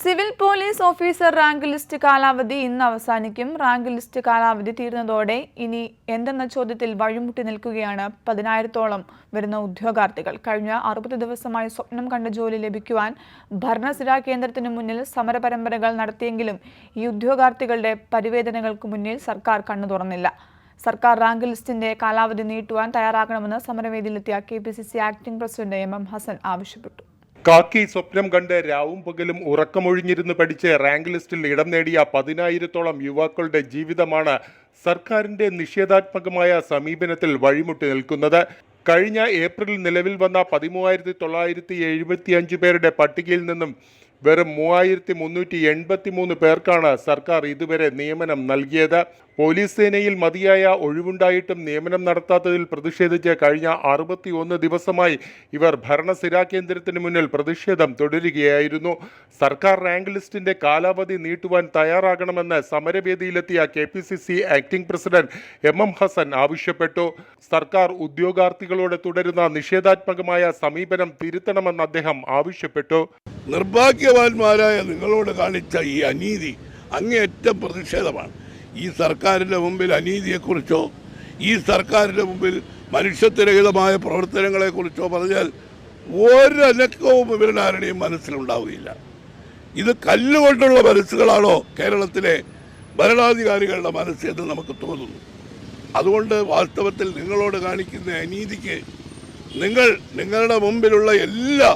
Civil police officer rank list കാലാവധി ഇന്ന് അവസാനിക്കും. റാങ്ക് ലിസ്റ്റ് കാലാവധി തീരുന്നതോടെ ഇനി എന്തെന്ന ചോദ്യത്തിൽ വഴിമുട്ടി നിൽക്കുകയാണ് പതിനായിരത്തോളം വരുന്ന ഉദ്യോഗാർത്ഥികൾ. കഴിഞ്ഞ അറുപത് ദിവസമായി സ്വപ്നം കണ്ട ജോലി ലഭിക്കുവാൻ ഭരണസിരാ കേന്ദ്രത്തിനു മുന്നിൽ സമരപരമ്പരകൾ നടത്തിയെങ്കിലും ഈ ഉദ്യോഗാർത്ഥികളുടെ പരിവേദനകൾക്ക് മുന്നിൽ സർക്കാർ കണ്ണു തുറന്നില്ല. സർക്കാർ റാങ്ക് ലിസ്റ്റിന്റെ കാലാവധി നീട്ടുവാൻ തയ്യാറാക്കണമെന്ന് സമരവേദിയിലെത്തിയ K P C C acting president M M Hasan ആവശ്യപ്പെട്ടു. കാക്കി സ്വപ്നം കണ്ട് രാവും പകലും ഉറക്കമൊഴിഞ്ഞിരുന്ന് പഠിച്ച് റാങ്ക് ലിസ്റ്റിൽ ഇടം നേടിയ പതിനായിരത്തോളം യുവാക്കളുടെ ജീവിതമാണ് സർക്കാരിന്റെ നിഷേധാത്മകമായ സമീപനത്തിൽ വഴിമുട്ടി നിൽക്കുന്നത്. കഴിഞ്ഞ ഏപ്രിൽ നിലവിൽ വന്ന പതിമൂവായിരത്തി തൊള്ളായിരത്തി എഴുപത്തിയഞ്ച് പേരുടെ പട്ടികയിൽ നിന്നും വെറും മൂവായിരത്തി മുന്നൂറ്റി എൺപത്തി മൂന്ന് പേർക്കാണ് സർക്കാർ ഇതുവരെ നിയമനം നൽകിയത്. പോലീസ് സേനയിൽ മതിയായ ഒഴിവുണ്ടായിട്ടും നിയമനം നടത്താത്തതിൽ പ്രതിഷേധിച്ച് കഴിഞ്ഞ അറുപത്തിയൊന്ന് ദിവസമായി ഇവർ ഭരണസിരാ കേന്ദ്രത്തിന് മുന്നിൽ പ്രതിഷേധം തുടരുകയായിരുന്നു. സർക്കാർ റാങ്ക് ലിസ്റ്റിന്റെ കാലാവധി നീട്ടുവാൻ തയ്യാറാകണമെന്ന് സമരവേദിയിലെത്തിയ K P C C acting president M M Hasan ആവശ്യപ്പെട്ടു. സർക്കാർ ഉദ്യോഗാർത്ഥികളോട് തുടരുന്ന നിഷേധാത്മകമായ സമീപനം തിരുത്തണമെന്ന് അദ്ദേഹം ആവശ്യപ്പെട്ടു. നിർഭാഗ്യവാന്മാരായ നിങ്ങളോട് കാണിച്ച ഈ അനീതി അങ്ങേയറ്റം പ്രതിഷേധമാണ്. ഈ സർക്കാരിന്റെ മുമ്പിൽ അനീതിയെക്കുറിച്ചോ ഈ സർക്കാരിന്റെ മുമ്പിൽ മനുഷ്യത്വരഹിതമായ പ്രവർത്തനങ്ങളെക്കുറിച്ചോ പറഞ്ഞാൽ ഒരനക്കവും ഇവരുടെ മനസ്സിലുണ്ടാവുകയില്ല. ഇത് കല്ലുകൊണ്ടുള്ള മനസ്സുകളാണോ കേരളത്തിലെ ഭരണാധികാരികളുടെ മനസ്സ് എന്ന് നമുക്ക് തോന്നുന്നു. അതുകൊണ്ട് വാസ്തവത്തിൽ നിങ്ങളോട് കാണിക്കുന്ന അനീതിക്ക് നിങ്ങൾ നിങ്ങളുടെ മുമ്പിലുള്ള എല്ലാ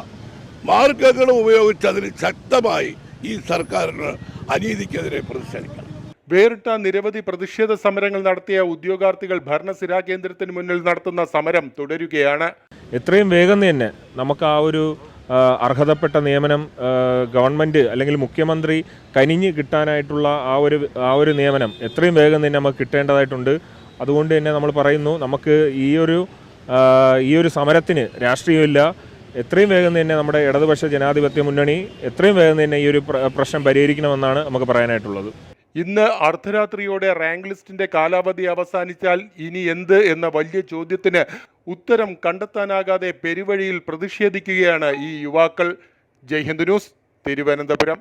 മാർഗങ്ങളും ഉപയോഗിച്ച് അതിന് ശക്തമായി ഈ സർക്കാരിന് അനീതിക്കെതിരെ പ്രതിഷേധിക്കണം. വേറിട്ട നിരവധി പ്രതിഷേധ സമരങ്ങൾ നടത്തിയ ഉദ്യോഗാർത്ഥികൾ ഭരണസിരാ കേന്ദ്രത്തിന് മുന്നിൽ നടത്തുന്ന സമരം തുടരുകയാണ്. എത്രയും വേഗം തന്നെ നമുക്ക് ആ ഒരു അർഹതപ്പെട്ട നിയമനം ഗവൺമെന്റ് ഗവൺമെന്റ് അല്ലെങ്കിൽ മുഖ്യമന്ത്രി കനിഞ്ഞ് കിട്ടാനായിട്ടുള്ള ആ ഒരു ആ ഒരു നിയമനം എത്രയും വേഗം തന്നെ നമുക്ക് കിട്ടേണ്ടതായിട്ടുണ്ട്. അതുകൊണ്ട് തന്നെ നമ്മൾ പറയുന്നു നമുക്ക് ഈ ഒരു ഈ ഒരു സമരത്തിന് രാഷ്ട്രീയമില്ല. എത്രയും വേഗം തന്നെ നമ്മുടെ ഇടതുപക്ഷ ജനാധിപത്യ മുന്നണി എത്രയും വേഗം തന്നെ ഈ ഒരു പ്രശ്നം പരിഹരിക്കണമെന്നാണ് നമുക്ക് പറയാനായിട്ടുള്ളത്. ഇന്ന് അർദ്ധരാത്രിയോടെ റാങ്ക് ലിസ്റ്റിന്റെ കാലാവധി അവസാനിച്ചാൽ ഇനി എന്ത് എന്ന വലിയ ചോദ്യത്തിന് ഉത്തരം കണ്ടെത്താനാകാതെ പെരുവഴിയിൽ പ്രതിഷേധിക്കുകയാണ് ഈ യുവാക്കൾ. ജയ്ഹിന്ദ് ന്യൂസ് തിരുവനന്തപുരം.